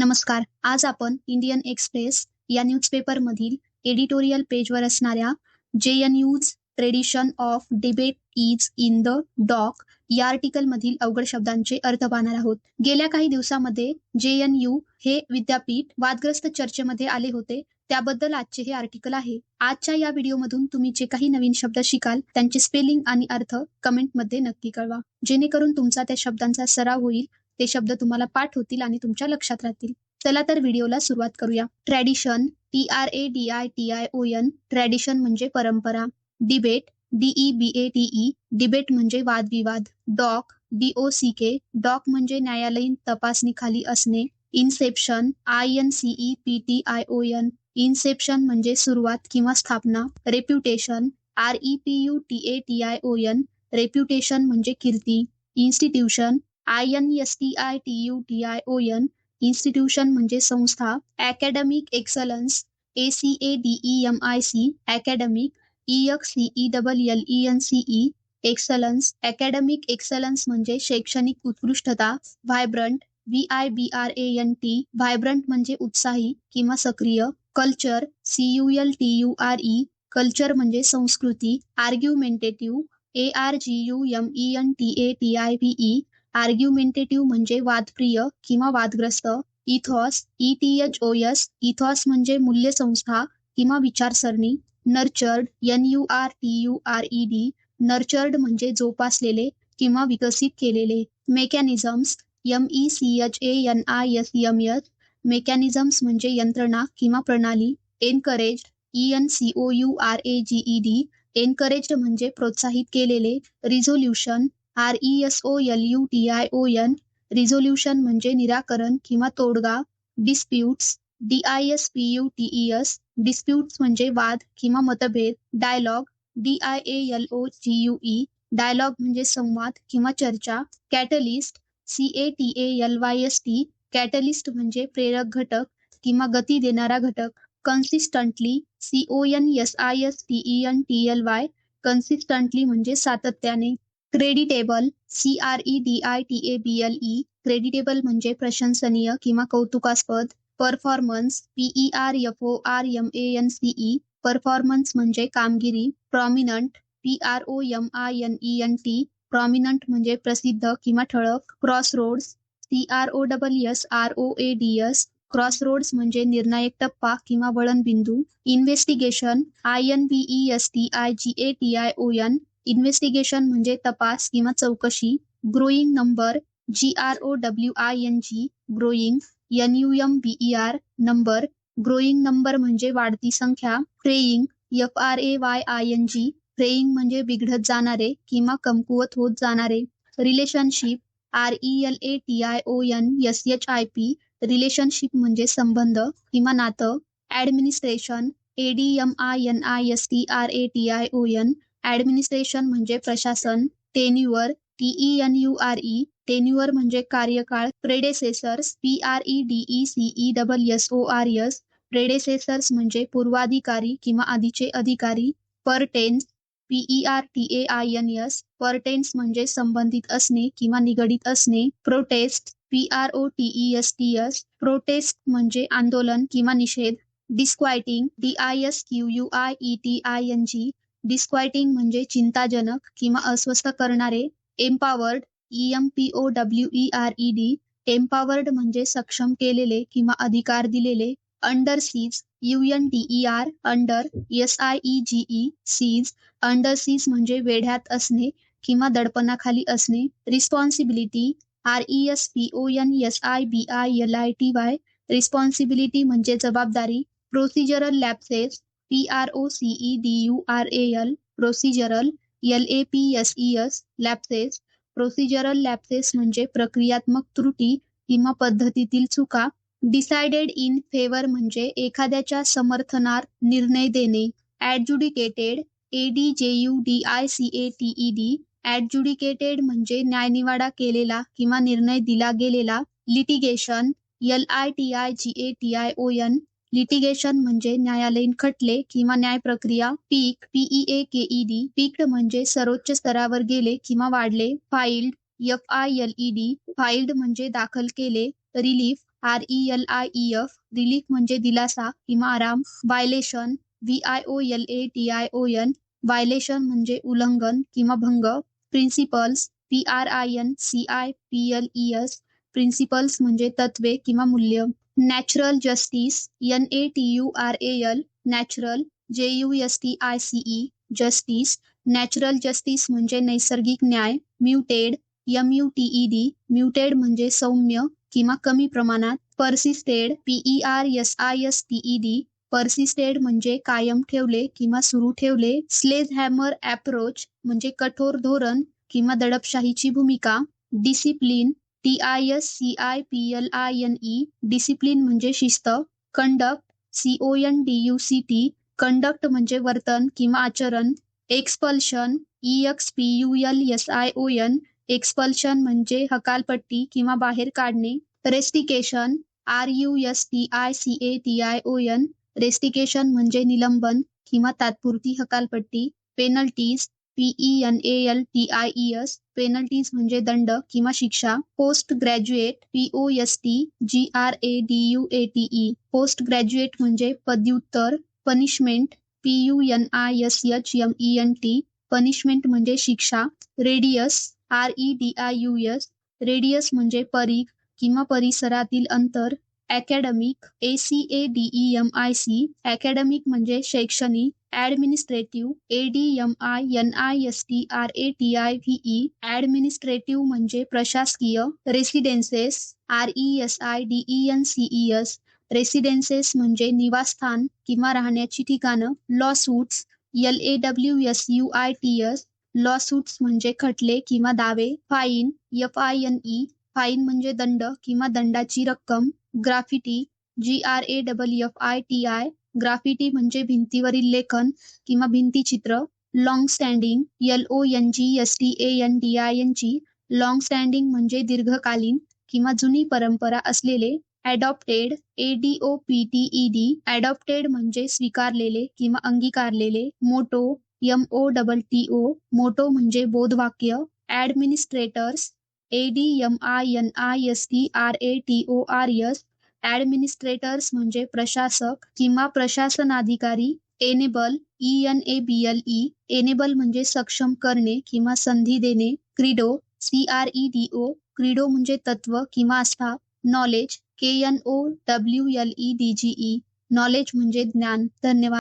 नमस्कार. आज आपण इंडियन एक्सप्रेस या न्यूजपेपर मधील एडिटोरियल पेजवर असणाऱ्या J N U's tradition of debate is in the dock या आर्टिकल मधील अवघड शब्दांचे अर्थ पाहणार आहोत. गेल्या काही दिवसामध्ये जे एन यू हे विद्यापीठ वादग्रस्त चर्चेमध्ये आले होते. त्याबद्दल आजचे हे आर्टिकल आहे. आजच्या या व्हिडिओमधून तुम्ही जे काही नवीन शब्द शिकाल त्यांचे स्पेलिंग आणि अर्थ कमेंटमध्ये नक्की कळवा. जेणेकरून तुमचा त्या शब्दांचा सराव होईल ते शब्द तुम्हाला पाठ होतील आणि तुमच्या लक्षात राहतील. चला तर व्हिडिओला सुरुवात करूया. Tradition T R A D I T I O N tradition म्हणजे परंपरा. Debate D E B A T E debate म्हणजे वादविवाद. Dock D O C K dock म्हणजे न्यायालयीन तपासणीखाली असणे. Inception I N C E P T I O N inception म्हणजे सुरुवात किंवा स्थापना. Reputation R E P U T A T I O N reputation म्हणजे कीर्ती. Institution I N S T I T U T I O N institution संस्था academic excellence A C A D E M I C academic E X E double L E N C E excellence academic excellence म्हणजे शैक्षणिक उत्कृष्टता vibrant V I B R A N T vibrant म्हणजे उत्साही किंवा सक्रिय culture C U L T U R E culture म्हणजे संस्कृती argumentative A R G U M E N T A T I V E argumentative म्हणजे वादप्रिय किंवा वादग्रस्त ethos E T H O S ethos म्हणजे मूल्य संस्था किंवा विचारसरणी nurtured N U R T U R E D nurtured म्हणजे जोपासलेले किंवा विकसित केलेले mechanisms M E C H A N I S M S mechanisms म्हणजे यंत्रणा किंवा प्रणाली encourage E N C O U R A G E D encouraged म्हणजे प्रोत्साहित केलेले resolution R E S O L U T I O N resolution म्हणजे निराकरण किंवा तोडगा disputes D I S P U T E S disputes म्हणजे वाद किंवा मतभेद dialogue D I A L O G U E dialogue म्हणजे संवाद किंवा चर्चा catalyst C A T A L Y S T catalyst म्हणजे प्रेरक घटक किंवा गती देणारा घटक consistently C O N S I S T E N T L Y consistently म्हणजे सातत्याने creditable C R E D I T A B L E creditable म्हणजे प्रशंसनीय किंवा कौतुकास्पद performance P E R F O R M A N C E performance म्हणजे कामगिरी prominent P R O M I N E N T prominent म्हणजे प्रसिद्ध किंवा ठळक crossroads C R O double S R O A D S crossroads म्हणजे निर्णायक टप्पा किंवा वळणबिंदू investigation I N B E S T I G A T I O N investigation म्हणजे तपास किंवा चौकशी. Growing number G R O W I N G growing N U M B E R number growing number म्हणजे वाढती संख्या. Fraying F R A Y I N G fraying म्हणजे बिघडत जाणारे किंवा कमकुवत होत जाणारे. Relationship R E L A T I O N S H I P relationship म्हणजे संबंध किंवा नातं. Administration A D M I N I S T R A T I O N administration म्हणजे प्रशासन tenure T E N U R E tenure म्हणजे कार्यकाळ predecessors P R E D E C E double S O R S predecessors म्हणजे पूर्वाधिकारी किंवा आधीचे अधिकारी pertains P E R T A I N S pertains म्हणजे संबंधित असणे किंवा निगडित असणे protest P R O T E S T S protest म्हणजे आंदोलन किंवा निषेध disquieting D I S Q U I E T I N G disquieting म्हणजे चिंताजनक किंवा अस्वस्थ करणारे empowered E M P O W E R E D empowered म्हणजे सक्षम केलेले किंवा अधिकार दिलेले under siege U N T E R under S I E G E siege under siege म्हणजे वेढ्यात असणे किंवा दडपणाखाली असणे responsibility R E S P O N S I B I L I T Y responsibility म्हणजे जबाबदारी procedural lapses P R O C E D U R A L procedural L A P S E S lapses procedural lapses म्हणजे प्रक्रियात्मक त्रुटी किंवा पद्धतीतील चुका decided in favour म्हणजे एखाद्याच्या समर्थनार निर्णय देणे. Adjudicated A D J U D I C A T E D adjudicated म्हणजे न्यायनिवाडा केलेला किंवा निर्णय दिला गेलेला. Litigation L I T I G A T I O N litigation म्हणजे न्यायालयीन खटले किंवा न्याय प्रक्रिया, peak P E A K E D peaked म्हणजे सर्वोच्च स्तरावर गेले किंवा वाढले. Filed F I L E D filed म्हणजे दाखल केले relief R E L I E F relief म्हणजे दिलासा किंवा आराम. Violation V I O L A T I O N violation म्हणजे उल्लंघन किंवा भंग. Principles P R I N C I P L E S principles म्हणजे तत्वे किंवा मूल्य. Natural justice N A T U R A L natural J U S T I C E justice natural justice म्हणजे नैसर्गिक न्याय muted M U T E D muted म्हणजे सौम्य किंवा कमी प्रमाणात persisted P E R S I S T E D persisted म्हणजे कायम ठेवले किंवा सुरू ठेवले स्लेज हॅमर अप्रोच म्हणजे कठोर धोरण किंवा दडपशाहीची भूमिका discipline T I S C I P L I N E discipline म्हणजे शिस्त conduct C O N D U C T conduct म्हणजे वर्तन किंवा आचरण expulsion E X P U L S I O N expulsion म्हणजे हकालपट्टी किंवा बाहेर काढणे rustication R U S T I C A T I O N rustication म्हणजे निलंबन किंवा तात्पुरती हकालपट्टी penalties P E N A L T I E S penalties म्हणजे दंड किंवा शिक्षा. Post graduate P O S T G R A D U A T E post graduate म्हणजे पदव्युत्तर punishment P N I S H M E N T punishment म्हणजे शिक्षा. Radius R E D I U S radius म्हणजे परीघ किंवा परिसरातील अंतर. Academic A C A D E M I C academic म्हणजे शैक्षणिक administrative A D M I N I S T R A T I V E administrative म्हणजे प्रशासकीय residences R E S I D E N C E S residences म्हणजे निवासस्थान किंवा राहण्याची ठिकाणं lawsuits L A W S U I T S lawsuits म्हणजे खटले किंवा दावे fine F I N E fine म्हणजे दंड किंवा दंडाची रक्कम graffiti G R A double F I T I graffiti म्हणजे भिंतीवरील लेखन किंवा भिंतीचित्र long standing L O N G S T A N D I N G long standing म्हणजे दीर्घकालीन किंवा जुनी परंपरा असलेले adopted A D O P T E D adopted म्हणजे स्वीकारलेले किंवा अंगीकारलेले motto M O double T O motto म्हणजे बोधवाक्य administrators A D M I N I S T R A T O R S administrators म्हणजे प्रशासक किंवा प्रशासनाधिकारी, enable, E N A B L E, enable म्हणजे सक्षम करणे किंवा संधी देणे, credo, C R E D O, credo म्हणजे तत्व किंवा आस्था, knowledge, K N O W L E D G E, knowledge म्हणजे ज्ञान. धन्यवाद.